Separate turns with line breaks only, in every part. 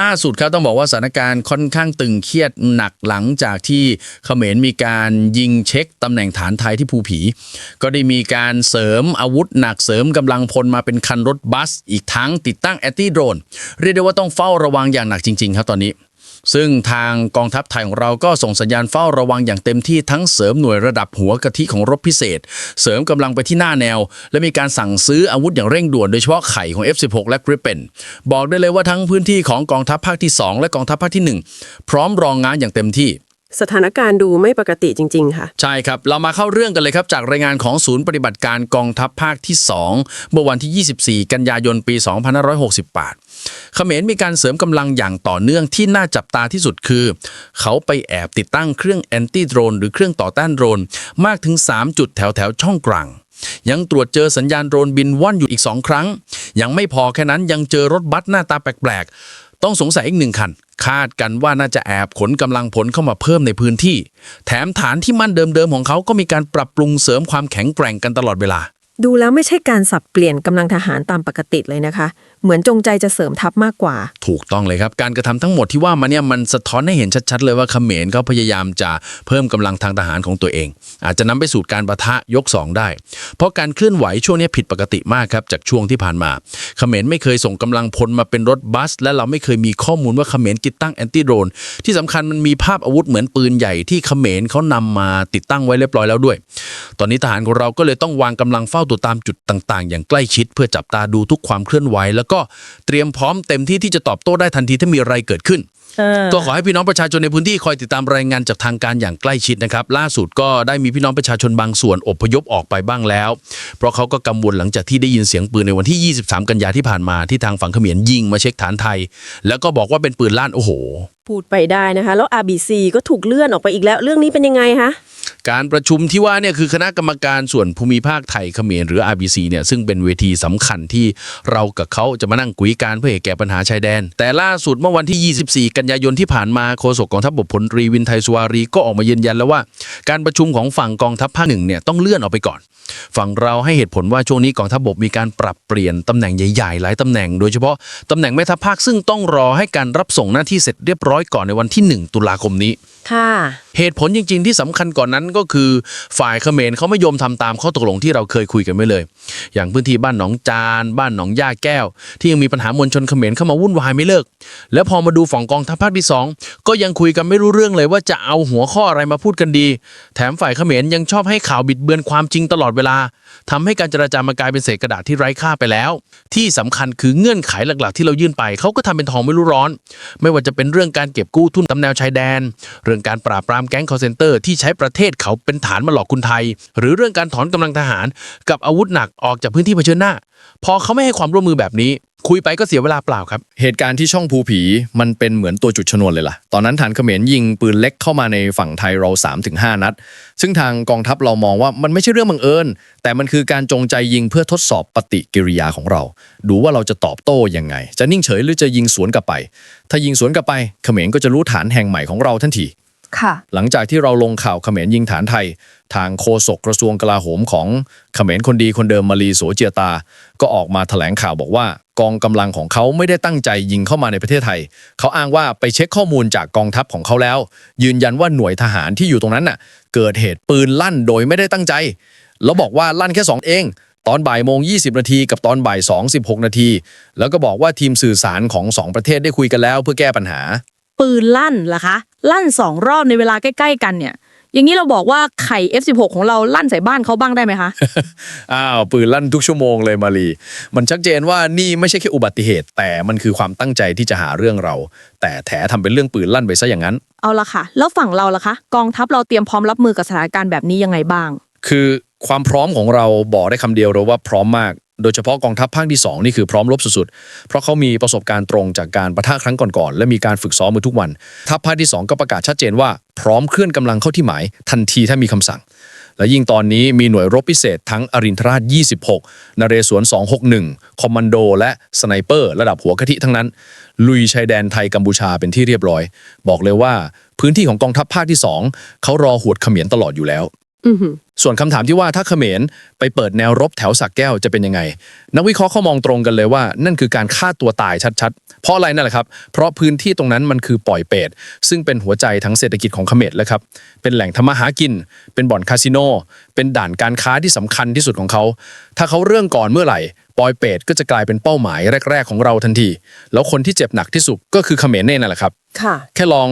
ล่าสุดครับต้องบอกว่าสถานการณ์ค่อนข้างตึงเครียดหนักหลังจากที่เขมรมีการยิงเช็คตำแหน่งฐานไทยที่ภูผี ก็ได้มีการเสริมอาวุธหนักเสริมกำลังพลมาเป็นคันรถบัส อีกทั้งติดตั้งแอนตี้โดรนเรียกได้ว่าต้องเฝ้าระวังอย่างหนักจริง ๆ ครับตอนนี้ ซึ่งทางกองทัพไทยของเราก็ส่งสัญญาณเฝ้าระวังอย่างเต็มที่ทั้งเสริมหน่วยระดับหัวกะทิของรบพิเศษ เสริมกำลังไปที่หน้าแนว และมีการสั่งซื้ออาวุธอย่างเร่งด่วนโดยเฉพาะไข่ของ F16 และกริปเปนบอกได้เลยว่าทั้งพื้นที่ของกองทัพภาคที่ 2 และกองทัพภาคที่ 1 พร้อมรองงานอย่างเต็มที่
สถานการณ์ดูไม่ปกติจริง ๆ ค่ะ
ใช่ครับ เรามาเข้าเรื่องกันเลยครับ จากรายงานของศูนย์ปฏิบัติการกองทัพภาคที่ 2 เมื่อวันที่ 24 กันยายนปี 2568 เขมรมีการเสริมกำลังอย่างต่อเนื่องที่น่าจับตาที่สุดคือ เขาไปแอบติดตั้งเครื่องแอนตี้โดรนหรือเครื่องต่อต้านโดรน มากถึง 3 จุดแถวแถวช่องกลางยังตรวจเจอสัญญาณโดรนบินว่อนอยู่อีก 2 ครั้ง ยังไม่พอแค่นั้นยังเจอรถบัสหน้าตาแปลกๆ ต้องสงสัยอีกหนึ่งคัน คาดกันว่าน่าจะแอบขนกำลังผลเข้ามาเพิ่มในพื้นที่ แถมฐานที่มั่นเดิมๆของเขาก็มีการปรับปรุงเสริมความแข็งแกร่งกันตลอดเวลา
ดูแล้วไม่ใช่การสับเปลี่ยนกำลังทหารตามปกติเลยนะคะเหมือนจงใจจะเสริมทัพมากกว่า
ถูกต้องเลยครับ การกระทำทั้งหมดที่ว่ามาเนี่ยมันสะท้อนให้เห็นชัดๆ เลยว่าเขมรเขาพยายามจะเพิ่มกำลังทางทหารของตัวเอง อาจจะนำไปสู่การประทะยก 2 ได้ เพราะการเคลื่อนไหวช่วงนี้ผิดปกติมากครับจากช่วงที่ผ่านมาเขมรไม่เคยส่งกำลังพลมาเป็นรถบัส และเราไม่เคยมีข้อมูลว่าเขมรติดตั้งแอนตี้โดรนที่สำคัญมันมีภาพอาวุธเหมือนปืนใหญ่ที่เขมรเขานำมาติดตั้งไว้เรียบร้อยแล้วด้วย ตอนนี้ทหารของเราก็เลยต้องวางกำลังเฝ้าตัวตามจุดต่าง ๆ อย่างใกล้ชิด เพื่อจับตาดูทุกความเคลื่อนไหวแล้วก็เตรียมพร้อมเต็มที่ที่จะตอบโต้ได้ทันทีถ้ามีอะไรเกิดขึ้นก็ขอให้พี่น้องประชาชนในพื้นที่คอยติดตามรายงานจากทางการอย่างใกล้ชิดนะครับ ล่าสุดก็ได้มีพี่น้องประชาชนบางส่วนอพยพออกไปบ้างแล้ว เพราะเขาก็กังวลหลังจากที่ได้ยินเสียงปืนในวันที่ 23 กันยาที่ผ่านมาที่ทางฝั่งเขมรยิงมาเช็คฐานไทย แล้วก็บอกว่าเป็นปืนลั่นโอ้โห
พูดไปได้นะคะ แล้ว RBC ก็ถูกเลื่อนออกไปอีกแล้วเรื่องนี้เป็นยังไงคะ
การประชุมที่ว่าเนี่ยคือคณะกรรมการส่วนภูมิภาคไทยเขมรหรือ RBC เนี่ยซึ่งเป็นเวทีสำคัญที่เรากับเขาจะมานั่งคุยการเพื่อแก้ปัญหาชายแดน แต่ล่าสุดเมื่อวันที่ 24 กันยายนที่ผ่านมาโฆษกกองทัพบกพลตรีวินไทยสุวารีก็ออกมายืนยันแล้วว่า การประชุมของฝั่งกองทัพภาคหนึ่งเนี่ยต้องเลื่อนออกไปก่อนฝั่งเราให้เหตุผลว่าช่วงนี้กองทัพบกมีการปรับเปลี่ยนตำแหน่งใหญ่ๆ หลายตำแหน่งโดยเฉพาะตำแหน่งแม่ทัพภาคซึ่งต้องรอให้การรับส่งหน้าที่เสร็จเรียบร้อยก่อนในวันที่ 1 ตุลาคมนี้
ค่ะ
เหตุผลจริง ๆ ที่สำคัญก่อนนั้นก็คือฝ่ายเขมรเขาไม่ยอมทำตามข้อตกลงที่เราเคยคุยกันไว้เลย อย่างพื้นที่บ้านหนองจาน บ้านหนองย่าแก้ว ที่ยังมีปัญหามวลชนเขมรเข้ามาวุ่นวายไม่เลิก แล้วพอมาดูฝั่งกองทัพภาคที่สองก็ยังคุยกันไม่รู้เรื่องเลยว่าจะเอาหัวข้ออะไรมาพูดกันดี แถมฝ่ายเขมรยังชอบให้ข่าวบิดเบือนความจริงตลอดเวลาทำให้การเจรจามากลายเป็นเศษกระดาษที่ไร้ค่าไปแล้ว ที่สำคัญคือเงื่อนไขหลักๆ ที่เรายื่นไปเขาก็ทำเป็นทองไม่รู้ร้อน ไม่ว่าจะเป็นเรื่องการเก็บกู้ทุนตำแนวชายแดน เรื่องการปราบปรามแก๊งคอร์เซนเตอร์ที่ใช้ประเทศเขาเป็นฐานมาหลอกคุณไทย หรือเรื่องการถอนกำลังทหาร กับอาวุธหนักออกจากพื้นที่เผชิญหน้า พอเขาไม่ให้ความร่วมมือแบบนี้ คุยไปก็เสียเวลาเปล่าครับ
เหตุการณ์ที่ช่องภูผีมันเป็นเหมือนตัวจุดชนวนเลยล่ะ ตอนนั้นฐานเขมรยิงปืนเล็กเข้ามาในฝั่งไทยเรา 3-5 นัด ซึ่งทางกองทัพเรามองว่ามันไม่ใช่เรื่องบังเอิญ แต่มันคือการจงใจยิงเพื่อทดสอบปฏิกิริยาของเรา ดูว่าเราจะตอบโต้ยังไง จะนิ่งเฉยหรือจะยิงสวนกลับไป ถ้ายิงสวนกลับไปเขมรก็จะรู้ฐานแห่งใหม่ของเราทันที
ค่ะ
หลังจากที่เราลงข่าวเขมรยิงฐานไทย ทางโฆษกกระทรวงกลาโหมของเขมรคนดีคนเดิมมาลีโสเจียตา ก็ออกมาแถลงข่าวบอกว่า กองกำลังของเขาไม่ได้ตั้งใจยิงเข้ามาในประเทศไทย เขาอ้างว่าไปเช็คข้อมูลจากกองทัพของเขาแล้ว ยืนยันว่าหน่วยทหารที่อยู่ตรงนั้นน่ะ เกิดเหตุปืนลั่นโดยไม่ได้ตั้งใจ แล้วบอกว่าลั่นแค่สองเองตอนบ่ายโมง 20 นาทีกับตอนบ่าย2 16 นาที แล้วก็บอกว่าทีมสื่อสารของสองประเทศได้คุยกันแล้วเพื่อแก้ปัญหา
ปืนลั่นล่ะคะ ลั่นสองรอบในเวลาใกล้ๆกันเนี่ย อย่างนี้เราบอกว่าไข่ F16 ของเราลั่นใส่บ้านเขาบ้างได้ไหมคะ
อ้าวปืนลั่นทุกชั่วโมงเลยมารี มันชัดเจนว่านี่ไม่ใช่แค่อุบัติเหตุ แต่มันคือความตั้งใจที่จะหาเรื่องเรา แต่แถทำเป็นเรื่องปืนลั่นไปซะอย่างนั้น
เอาละค่ะ แล้วฝั่งเราล่ะคะ กองทัพเราเตรียมพร้อมรับมือกับสถานการณ์แบบนี้ยังไงบ้าง
คือความพร้อมของเราบอกได้คำเดียวเลยว่าพร้อมมาก โดยเฉพาะกองทัพภาคที่ 2 นี่คือพร้อมรบสุดๆ เพราะเขามีประสบการณ์ตรงจากการประทะครั้งก่อนๆ และมีการฝึกซ้อมมือทุกวัน ทัพภาคที่ 2 ก็ประกาศชัดเจนว่า พร้อมเคลื่อนกำลังเข้าที่หมาย ทันทีถ้ามีคำสั่ง และยิ่งตอนนี้มีหน่วยรบพิเศษทั้งอรินทราช 26 นเรศวร 261 คอมมานโด และสไนเปอร์ระดับหัวกะทิทั้งนั้น ลุยชายแดนไทยกัมพูชาเป็นที่เรียบร้อย บอกเลยว่า พื้นที่ของกองทัพภาคที่ 2เขารอหวดเขมรตลอดอยู่แล้ว ส่วนคำถามที่ว่าถ้าเขมรไปเปิดแนวรบแถวสักแก้วจะเป็นยังไง นักวิเคราะห์เขามองตรงกันเลยว่า นั่นคือการฆ่าตัวตายชัดๆ เพราะอะไรนั่นแหละครับ เพราะพื้นที่ตรงนั้นมันคือปล่อยเปรตซึ่งเป็นหัวใจทั้งเศรษฐกิจของเขมรเลยครับ เป็นแหล่งทำมาหากิน เป็นบ่อนคาสิโน เป็นด่านการค้าที่สำคัญที่สุดของเขา ถ้าเขาเรื่องก่อนเมื่อไหร่ปอยเปรตก็จะกลายเป็นเป้าหมายแรก ๆ ของเราทันที แล้วคนที่เจ็บหนักที่สุดก็คือเขมรเองนั่นแหละครับ
ค่ะ
แค่ลอง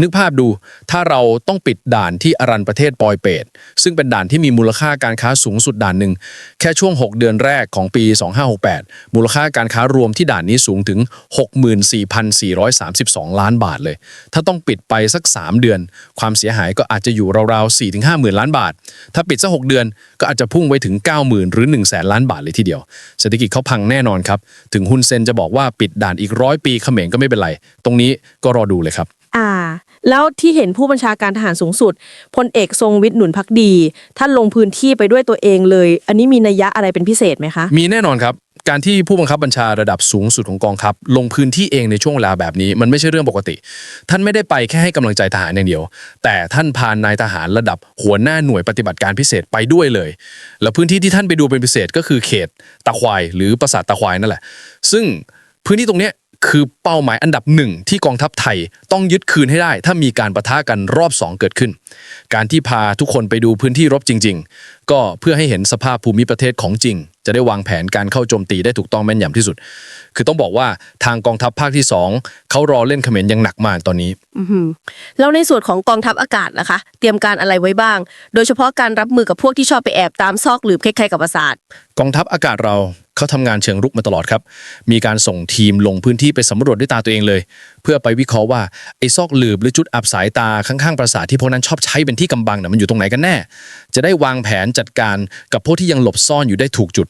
นึกภาพดู ถ้าเราต้องปิดด่านที่อารันประเทศปอยเปตซึ่งเป็นด่านที่มีมูลค่าการค้าสูงสุดด่านหนึ่ง แค่ช่วง 6 เดือนแรกของปี 2568 มูลค่าการค้ารวมที่ด่านนี้สูงถึง 64,432 ล้านบาทเลย ถ้าต้องปิดไปสัก 3 เดือน ความเสียหายก็อาจจะอยู่ราวๆ 4-5 หมื่นล้านบาท ถ้าปิดสัก 6 เดือนก็อาจจะพุ่งไปถึง 90,000 หรือ 1 0 0 0 0แสนล้านบาทเลยทีเดียว เศรษฐกิจเขาพังแน่นอนครับ ถึงฮุนเซนจะบอกว่าปิดด่านอีกร้อยปีเขมรก็ไม่เป็นไร ตรงนี้ก็รอดูเลยครับ
อ่า แล้วที่เห็นผู้บัญชาการทหารสูงสุดพลเอกทรงวิทย์หนุนพักดี ท่านลงพื้นที่ไปด้วยตัวเองเลย อันนี้มีนัยยะอะไรเป็นพิเศษไหมคะ
มีแน่นอนครับ การที่ผู้บังคับบัญชาระดับสูงสุดของกองทัพลงพื้นที่เองในช่วงเวลาแบบนี้ มันไม่ใช่เรื่องปกติ ท่านไม่ได้ไปแค่ให้กำลังใจทหารอย่างเดียว แต่ท่านพานายทหารระดับหัวหน้าหน่วยปฏิบัติการพิเศษไปด้วยเลย แล้วพื้นที่ที่ท่านไปดูเป็นพิเศษก็คือเขตตะควายหรือปราสาทตะควายนั่นแหละ ซึ่งพื้นที่ตรงเนี้ย คือเป้าหมายอันดับหนึ่งที่กองทัพไทยต้องยึดคืนให้ได้ ถ้ามีการประทะกันรอบสองเกิดขึ้น การที่พาทุกคนไปดูพื้นที่รบจริง ๆ ก็เพื่อให้เห็นสภาพภูมิประเทศของจริง จะได้วางแผนการเข้าโจมตีได้ถูกต้องแม่นยำที่สุด คือต้องบอกว่าทางกองทัพภาคที่สองเขารอเล่นเขมรอยังหนักมากตอนนี้
อือหือแล้วในส่วนของกองทัพอากาศนะคะ เตรียมการอะไรไว้บ้าง โดยเฉพาะการรับมือกับพวกที่ชอบไปแอบตามซอกหลืบคล้ายๆกับปราสาท
กองทัพอากาศเรา เขาทำงานเชิงรุกมาตลอดครับ มีการส่งทีมลงพื้นที่ไปสำรวจด้วยตาตัวเองเลย พื่อไปวิเคราะห์ว่าไอ้ซอกหลืบหรือจุดอับสายตาข้างๆปราสาทที่พวกนั้นชอบใช้เป็นที่กำบังน่ะมันอยู่ตรงไหนกันแน่ จะได้วางแผนจัดการกับพวกที่ยังหลบซ่อนอยู่ได้ถูกจุด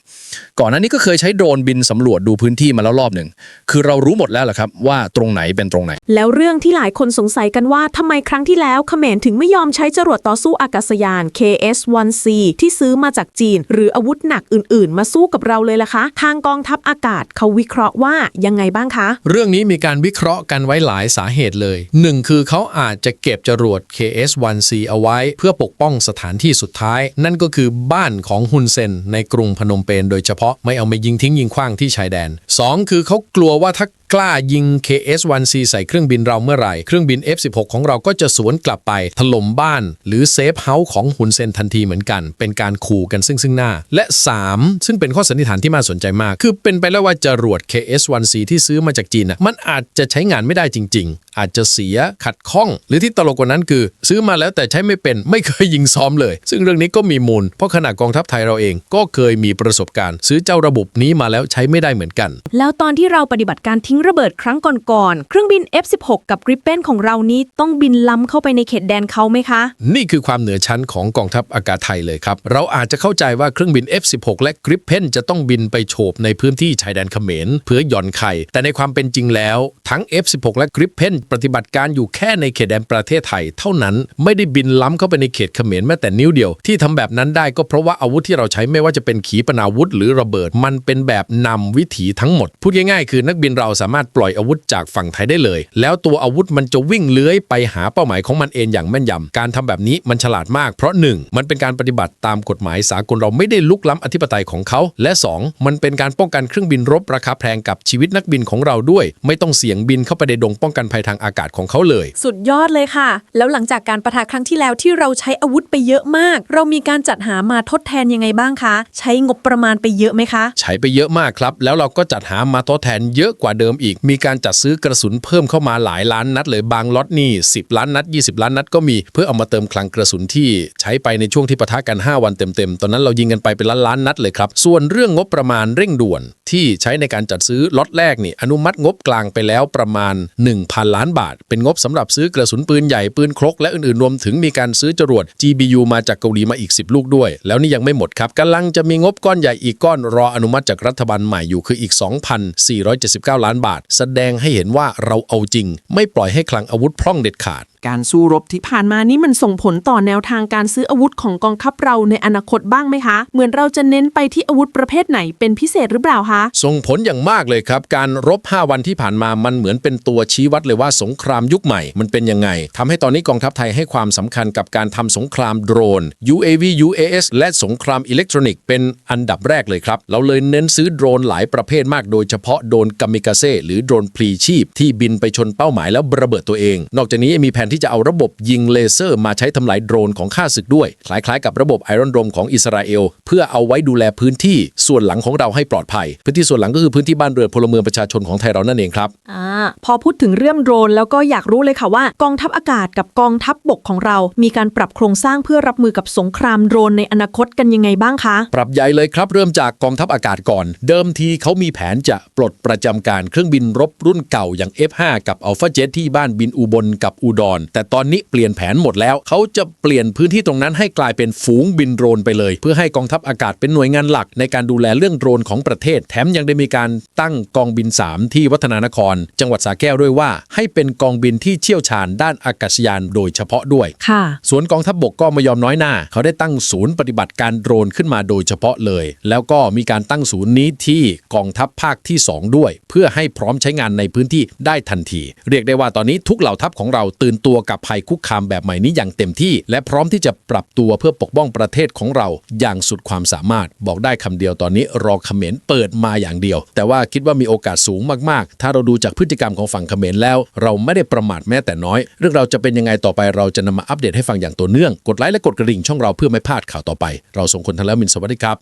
ก่อนหน้านี้ก็เคยใช้โดรนบินสำรวจดูพื้นที่มาแล้วรอบหนึ่งคือเรารู้หมดแล้วแหละครับว่าตรงไหนเป็นตรงไหน
แล้วเรื่องที่หลายคนสงสัยกันว่าทำไมครั้งที่แล้วเขมรถึงไม่ยอมใช้จรวดต่อสู้อากาศยาน KS-1C ที่ซื้อมาจากจีน หรืออาวุธหนักอื่น ๆ มาสู้กับเราเลยล่ะคะ ทางกองทัพอากาศเขาวิเคราะห์ว่ายังไงบ้างคะ
เรื่องนี้มีการวิเคราะห์กันไว้หลายสาเหตุเลยหนึ่งคือเขาอาจจะเก็บจรวด KS-1C เอาไว้ เพื่อปกป้องสถานที่สุดท้าย นั่นก็คือบ้านของฮุนเซนในกรุงพนมเปญโดยเฉพาะไม่เอาไปยิงทิ้งยิงขว้างที่ชายแดน 2 คือเขากลัวว่าถ้ากล้ายิง KS-1C ใส่เครื่องบินเราเมื่อไหร่ เครื่องบิน F16 ของเราก็จะสวนกลับไปถล่มบ้าน หรือเซฟเฮาส์ของหุนเซนทันทีเหมือนกัน เป็นการขู่กันซึ่งซึ่งหน้า และ 3 ซึ่งเป็นข้อสันนิษฐานที่น่าสนใจมาก คือเป็นไปแล้วว่าจรวด KS-1C ที่ซื้อมาจากจีนอะมันอาจจะใช้งานไม่ได้จริง ๆ อาจจะเสียขัดข้อง หรือที่ตลกกว่านั้นคือ ซื้อมาแล้วแต่ใช้ไม่เป็นไม่เคยยิงซ้อมเลย ซึ่งเรื่องนี้ก็มีมูล เพราะขณะกองทัพไทยเราเองก็เคยมีประสบการณ์ ซื้อเจ้าระบบนี้มาแล้วใช้ไม่ได้เหมือนกัน
แล้วตอนที่เราปฏิบัติการทิ้งระเบิดครั้งก่อนๆเครื่องบิน F16 กับกริปเปนของเรานี้ต้องบินล้ำเข้าไปในเขตแดนเขาไหมคะ
นี่คือความเหนือชั้นของกองทัพอากาศไทยเลยครับเราอาจจะเข้าใจว่าเครื่องบิน F16 และ Gripen จะต้องบินไปโฉบในพื้นที่ชายแดนเขมรเพื่อหย่อนไข่ แต่ในความเป็นจริงแล้ว ทั้ง F16 และ Gripen ปฏิบัติการอยู่แค่ในเขตแดนประเทศไทย เท่านั้นไม่ได้บินล้ำเข้าไปในเขตเขมรแม้แต่นิ้วเดียว ที่ทำแบบนั้นได้ก็เพราะว่าอาวุธที่เราใช้ไม่ว่าจะเป็นขีปนาวุธหรือระเบิด มันเป็นแบบนำวิถีทั้งหมด พูดง่ายๆ คือนักบินเราสามารถปล่อยอาวุธจากฝั่งไทยได้เลย แล้วตัวอาวุธมันจะวิ่งเลื้อยไปหาเป้าหมายของมันเองอย่างแม่นยำการทำแบบนี้มันฉลาดมากเพราะ 1. มันเป็นการปฏิบัติตามกฎหมายสากลเราไม่ได้ลุกล้ำอธิปไตยของเขา และ 2. มันเป็นการป้องกันเครื่องบินรบราคาแพงกับชีวิตนักบินของเราด้วย ไม่ต้องเสี่ยงบินเข้าไปในดงป้องกันภัยทางอากาศของเขาเลย
สุดยอดเลยค่ะ แล้วหลังจากการประทะครั้งที่แล้วที่เราใช้อาวุธไปเยอะมาก เรามีการจัดหามาทดแทนยังไงบ้างคะ ใช้งบประมาณไปเยอะไหมคะ
ใช้ไปเยอะมากครับ แล้วเราก็จัดหามาทดแทนเยอะกว่าเดิมอีก มีการจัดซื้อกระสุนเพิ่มเข้ามาหลายล้านนัดเลยบางล็อตนี่10 ล้านนัด 20 ล้านนัดก็มี เพื่อเอามาเติมคลังกระสุนที่ใช้ไปในช่วงที่ปะทะกัน 5 วันเต็มๆ ตอนนั้นเรายิงกันไปเป็นล้านล้านนัดเลยครับ ส่วนเรื่องงบประมาณเร่งด่วน ที่ใช้ในการจัดซื้อล็อตแรกนี่อนุมัติงบกลางไปแล้วประมาณ 1,000 ล้านบาท เป็นงบสำหรับซื้อกระสุนปืนใหญ่ปืนครกและอื่นๆ รวมถึงมีการซื้อจรวด GBU มาจากเกาหลีมาอีก 10 ลูกด้วย แล้วนี่ยังไม่หมดครับกำลังจะมีงบก้อนใหญ่อีกก้อนรออนุมัติจากรัฐบาลใหม่อยู่คืออีก 2,479 ล้านบาท แสดงให้เห็นว่าเราเอาจริง ไม่ปล่อยให้คลังอาวุธพร่องเด็ดขาด
การสู้รบที่ผ่านมานี่มันส่งผลต่อแนวทางการซื้ออาวุธของกองทัพเราในอนาคตบ้างไหมคะ เหมือนเราจะเน้นไปที่อาวุธประเภทไหนเป็นพิเศษหรือเปล่าคะ
ส่งผลอย่างมากเลยครับ การรบ 5 วันที่ผ่านมามันเหมือนเป็นตัวชี้วัดเลยว่าสงครามยุคใหม่ มันเป็นยังไงทำให้ตอนนี้กองทัพไทยให้ความสำคัญกับการทำสงครามโดรน UAV UAS และสงครามอิเล็กทรอนิกส์เป็นอันดับแรกเลยครับเราเลยเน้นซื้อโดรนหลายประเภทมาก โดยเฉพาะโดรนกามิกาเซ่หรือโดรนพลีชีพ ที่บินไปชนเป้าหมายแล้วระเบิดตัวเอง นอกจากนี้ยังมีแผนที่จะเอาระบบยิงเลเซอร์มาใช้ทำลายโดรนของข้าศึกด้วย คล้ายๆกับระบบไอรอนโดมของอิสราเอล เพื่อเอาไว้ดูแลพื้นที่ส่วนหลังของเราให้ปลอดภัย พื้นที่ส่วนหลังก็คือพื้นที่บ้านเรือนพลเมืองประชาชนของไทยเรานั่นเองครับ
อ่าพอพูดถึงเรื่องโดรน แล้วก็อยากรู้เลยค่ะว่ากองทัพอากาศกับกองทัพบบกของเรา มีการปรับโครงสร้างเพื่อรับมือกับสงครามโดรนในอนาคตกันยังไงบ้างคะ
ปรับใหญ่เลยครับ เริ่มจากกองทัพอากาศก่อน เดิมทีเขามีแผนจะปลดประจำการเครื่องบินรบรุ่นเก่าอย่าง F5 กับ Alpha Jet ที่บ้านบินอุบลกับอุดรแต่ตอนนี้เปลี่ยนแผนหมดแล้ว เขาจะเปลี่ยนพื้นที่ตรงนั้นให้กลายเป็นฝูงบินโดรนไปเลย เพื่อให้กองทัพอากาศเป็นหน่วยงานหลัก ในการดูแลเรื่องโดรนของประเทศ แถมยังได้มีการตั้งกองบิน 3 ที่วัฒนานคร จังหวัดสระแก้วด้วยว่า ให้เป็นกองบินที่เชี่ยวชาญด้านอากาศยานโดยเฉพาะด้วย
ค่ะ
ส่วนกองทัพบบกก็ไม่ยอมน้อยหน้า เขาได้ตั้งศูนย์ปฏิบัติการโดรนขึ้นมาโดยเฉพาะเลย แล้วก็มีการตั้งศูนย์นี้ที่กองทัพภาคที่ 2 ด้วย เพื่อให้พร้อมใช้งานในพื้นที่ได้ทันที เรียกได้ว่าตอนนี้ทุกเหล่าทัพของเราตื่นตัวัวกับภัยคุกคามแบบใหม่นี้อย่างเต็มที่ และพร้อมที่จะปรับตัวเพื่อปกป้องประเทศของเราอย่างสุดความสามารถ บอกได้คำเดียวตอนนี้รอเขมรเปิดมาอย่างเดียว แต่ว่าคิดว่ามีโอกาสสูงมากๆ ถ้าเราดูจากพฤติกรรมของฝั่งเขมรแล้ว เราไม่ได้ประมาทแม้แต่น้อย เรื่องเราจะเป็นยังไงต่อไปเราจะนำมาอัปเดตให้ฟังอย่างต่อเนื่อง กดไลค์และกดกระดิ่งช่องเราเพื่อไม่พลาดข่าวต่อไป เราส่งคนทันแล้วมินสวัสดีครับ